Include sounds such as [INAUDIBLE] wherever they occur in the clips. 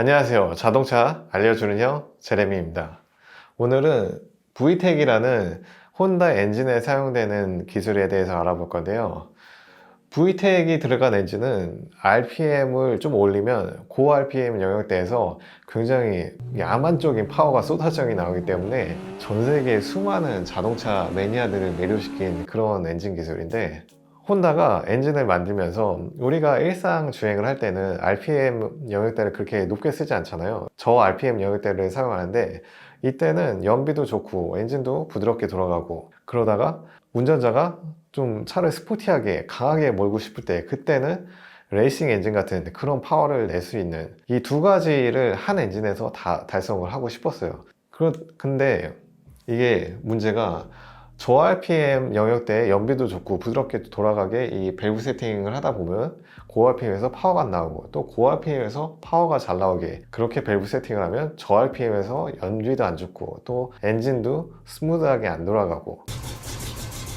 안녕하세요. 자동차 알려주는 형 제레미입니다. 오늘은 VTEC이라는 혼다 엔진에 사용되는 기술에 대해서 알아볼 건데요. VTEC이 들어간 엔진은 RPM을 좀 올리면 고 RPM 영역대에서 굉장히 야만적인 파워가 쏟아져 나오기 때문에 전 세계 수많은 자동차 매니아들을 매료시킨 그런 엔진 기술인데 혼다가 엔진을 만들면서 우리가 일상 주행을 할 때는 RPM 영역대를 그렇게 높게 쓰지 않잖아요. 저 RPM 영역대를 사용하는데 이때는 연비도 좋고 엔진도 부드럽게 돌아가고 그러다가 운전자가 좀 차를 스포티하게 강하게 몰고 싶을 때 그때는 레이싱 엔진 같은 그런 파워를 낼 수 있는 이 두 가지를 한 엔진에서 다 달성을 하고 싶었어요. 그렇, 근데 이게 문제가 저 RPM 영역대에 연비도 좋고 부드럽게 돌아가게 이 밸브 세팅을 하다 보면 고 RPM에서 파워가 안 나오고 또 고 RPM에서 파워가 잘 나오게 그렇게 밸브 세팅을 하면 저 RPM에서 연비도 안 좋고 또 엔진도 스무드하게 안 돌아가고.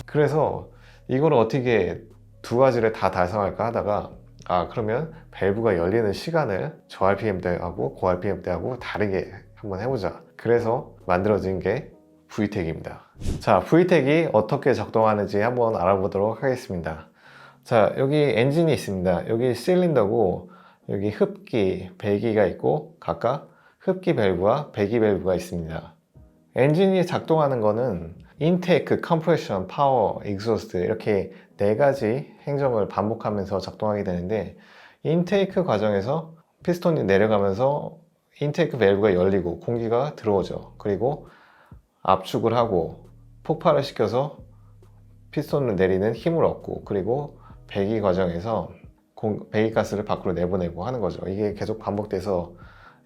그래서 이걸 어떻게 두 가지를 다 달성할까 하다가 아 그러면 밸브가 열리는 시간을 저 RPM 때하고 고 RPM 때하고 다르게 한번 해보자. 그래서 만들어진 게 VTEC입니다 자 VTEC이 어떻게 작동하는지 한번 알아보도록 하겠습니다. 자 여기 엔진이 있습니다. 여기 실린더고 여기 흡기, 배기가 있고 각각 흡기 밸브와 배기 밸브가 있습니다. 엔진이 작동하는 거는 인테이크, 컴프레션, 파워, 익소스트 이렇게 네 가지 행정을 반복하면서 작동하게 되는데 인테이크 과정에서 피스톤이 내려가면서 인테이크 밸브가 열리고 공기가 들어오죠. 그리고 압축을 하고 폭발을 시켜서 피스톤을 내리는 힘을 얻고 그리고 배기 과정에서 공- 배기 가스를 밖으로 내보내고 하는 거죠. 이게 계속 반복돼서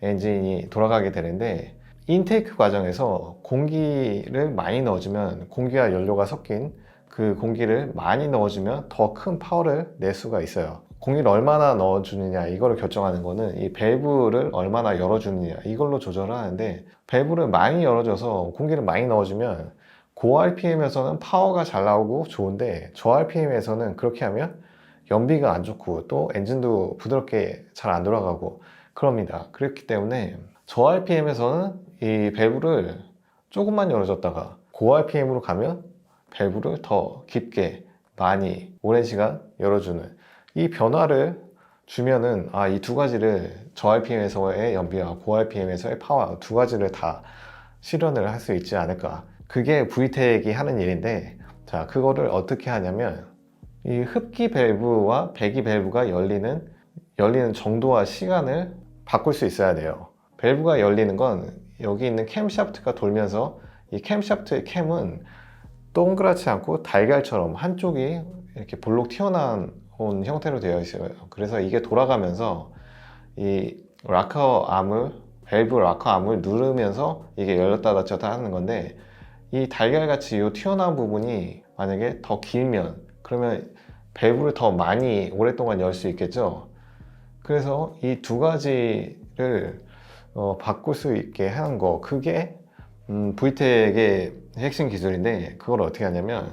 엔진이 돌아가게 되는데 인테이크 과정에서 공기를 많이 넣어주면 공기와 연료가 섞인 그 공기를 많이 넣어주면 더 큰 파워를 낼 수가 있어요. 공기를 얼마나 넣어주느냐 이거를 결정하는 거는 이 밸브를 얼마나 열어주느냐 이걸로 조절을 하는데 밸브를 많이 열어줘서 공기를 많이 넣어주면 고 RPM에서는 파워가 잘 나오고 좋은데 저 RPM에서는 그렇게 하면 연비가 안 좋고 또 엔진도 부드럽게 잘 안 돌아가고 그럽니다. 그렇기 때문에 저 RPM에서는 이 밸브를 조금만 열어줬다가 고 RPM으로 가면 밸브를 더 깊게 많이 오랜 시간 열어주는 이 변화를 주면은 아 이 두 가지를 저 RPM에서의 연비와 고 RPM에서의 파워 두 가지를 다 실현을 할 수 있지 않을까 그게 VTEC이 하는 일인데 자 그거를 어떻게 하냐면 이 흡기 밸브와 배기 밸브가 열리는 열리는 정도와 시간을 바꿀 수 있어야 돼요 밸브가 열리는 건 여기 있는 캠샤프트가 돌면서 이 캠샤프트의 캠은 동그랗지 않고 달걀처럼 한쪽이 이렇게 볼록 튀어나온 형태로 되어 있어요. 그래서 이게 돌아가면서 이 락커 암을 밸브 락커 암을 누르면서 이게 열렸다 닫혔다 하는 건데 이 달걀같이 이 튀어나온 부분이 만약에 더 길면 그러면 밸브를 더 많이 오랫동안 열 수 있겠죠. 그래서 이 두 가지를 어, 바꿀 수 있게 하는 거 그게 음, VTEC의 핵심 기술인데 그걸 어떻게 하냐면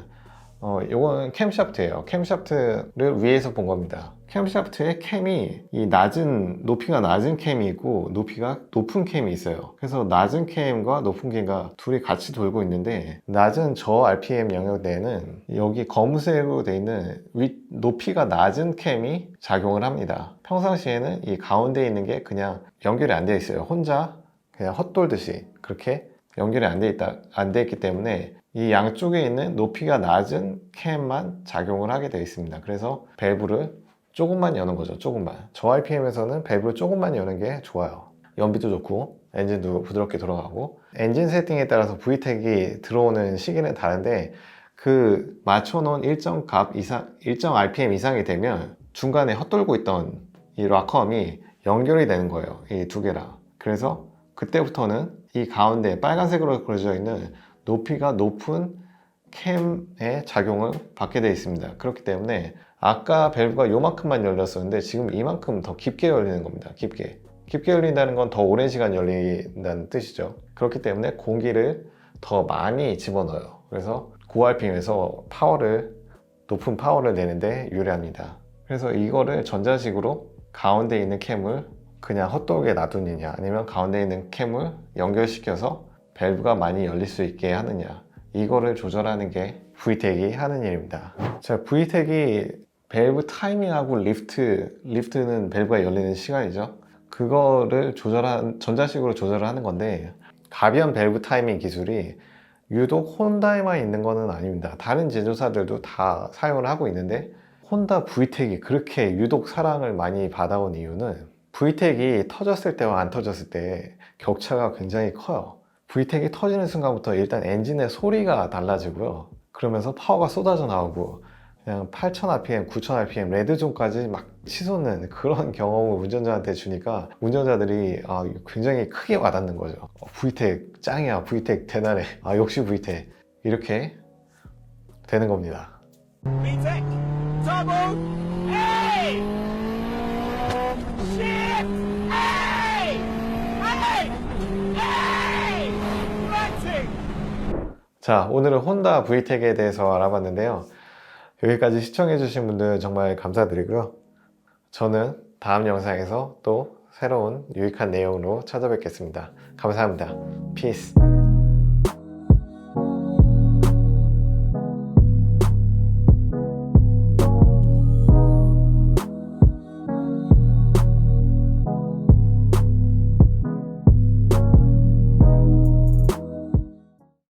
어, 이거는 캠샤프트예요. 캠샤프트를 위에서 본 겁니다. 캠샤프트의 캠이 이 낮은 높이가 낮은 캠이 있고 높이가 높은 캠이 있어요. 그래서 낮은 캠과 높은 캠과 둘이 같이 돌고 있는데 낮은 저 RPM 영역 내에는 여기 검은색으로 돼 있는 위, 높이가 낮은 캠이 작용을 합니다. 평상시에는 이 가운데 있는 게 그냥 연결이 안 되어 있어요. 혼자 그냥 헛돌듯이 그렇게 연결이 안 돼 있다 안 돼 있기 때문에 이 양쪽에 있는 높이가 낮은 캠만 작용을 하게 되어 있습니다. 그래서 밸브를 조금만 여는 거죠. 조금만. 저 RPM에서는 밸브를 조금만 여는 게 좋아요. 연비도 좋고 엔진도 부드럽게 돌아가고 엔진 세팅에 따라서 VTEC이 들어오는 시기는 다른데 그 맞춰놓은 일정 값 이상 일정 RPM 이상이 되면 중간에 헛돌고 있던 이 락커암이 연결이 되는 거예요. 이 두 개랑. 그래서 그때부터는 이 가운데 빨간색으로 그려져 있는 높이가 높은 캠의 작용을 받게 되어 있습니다. 그렇기 때문에 아까 밸브가 요만큼만 열렸었는데 지금 이만큼 더 깊게 열리는 겁니다. 깊게. 깊게 열린다는 건 더 오랜 시간 열린다는 뜻이죠. 그렇기 때문에 공기를 더 많이 집어넣어요. 그래서 고 RPM에서 파워를 높은 파워를 내는데 유리합니다. 그래서 이거를 전자식으로 가운데 있는 캠을 그냥 헛되게 놔두느냐 아니면 가운데 있는 캠을 연결시켜서 밸브가 많이 열릴 수 있게 하느냐 이거를 조절하는 게 VTEC이 하는 일입니다. 자, VTEC이 밸브 타이밍하고 리프트, 리프트는 밸브가 열리는 시간이죠. 그거를 조절한, 전자식으로 조절을 하는 건데, 가변 밸브 타이밍 기술이 유독 혼다에만 있는 거는 아닙니다. 다른 제조사들도 다 사용을 하고 있는데, 혼다 VTEC이 그렇게 유독 사랑을 많이 받아온 이유는 VTEC이 터졌을 때와 안 터졌을 때 격차가 굉장히 커요. VTEC이 터지는 순간부터 일단 엔진의 소리가 달라지고요. 그러면서 파워가 쏟아져 나오고 그냥 8000rpm, 9000rpm 레드존까지 막 치솟는 그런 [LAUGHS] 경험을 운전자한테 주니까 운전자들이 아, 굉장히 크게 와닿는 거죠. 어, VTEC 짱이야, VTEC 대단해. 아, 역시 VTEC. 이렇게 되는 겁니다. VTEC 자, 오늘은 혼다 VTEC에 대해서 알아봤는데요. 여기까지 시청해주신 분들 정말 감사드리고요. 저는 다음 영상에서 또 새로운 유익한 내용으로 찾아뵙겠습니다. 감사합니다. 피스.